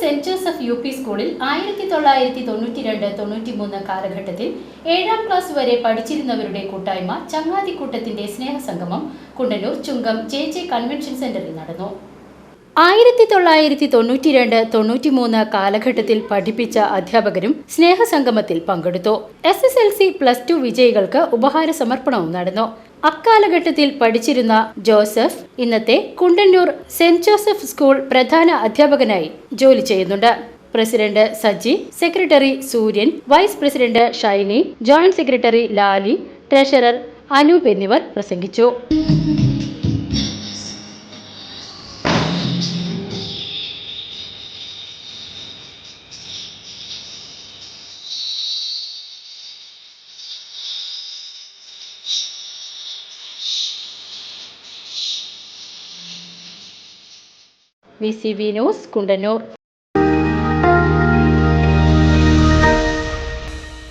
Saint Joseph U P സ്കൂളിൽ ആയിരത്തി തൊള്ളായിരത്തി തൊണ്ണൂറ്റി രണ്ട് തൊണ്ണൂറ്റി മൂന്ന് കാലഘട്ടത്തിൽ ഏഴാം ക്ലാസ് വരെ പഠിച്ചിരുന്നവരുടെ കൂട്ടായ്മ ചങ്ങാതിക്കൂട്ടത്തിന്റെ സ്നേഹസംഗമം Kundannoor Chungam J J convention സെന്ററിൽ നടന്നു. ആയിരത്തി തൊള്ളായിരത്തി തൊണ്ണൂറ്റി രണ്ട് തൊണ്ണൂറ്റി മൂന്ന് കാലഘട്ടത്തിൽ പഠിപ്പിച്ച അധ്യാപകരും സ്നേഹസംഗമത്തിൽ പങ്കെടുത്തു. S S L C plus two വിജയികൾക്ക് ഉപഹാര സമർപ്പണവും നടന്നു. അക്കാലഘട്ടത്തിൽ പഠിച്ചിരുന്ന ജോസഫ് ഇന്നത്തെ കുണ്ടന്നൂർ സെന്റ് ജോസഫ് സ്കൂൾ പ്രധാന അധ്യാപകനായി ജോലി ചെയ്യുന്നുണ്ട്. President Saji secretary Sooryan vice president Shiny joint secretary Lali treasurer Anoop എന്നിവർ പ്രസംഗിച്ചു. V C B news Kundannoor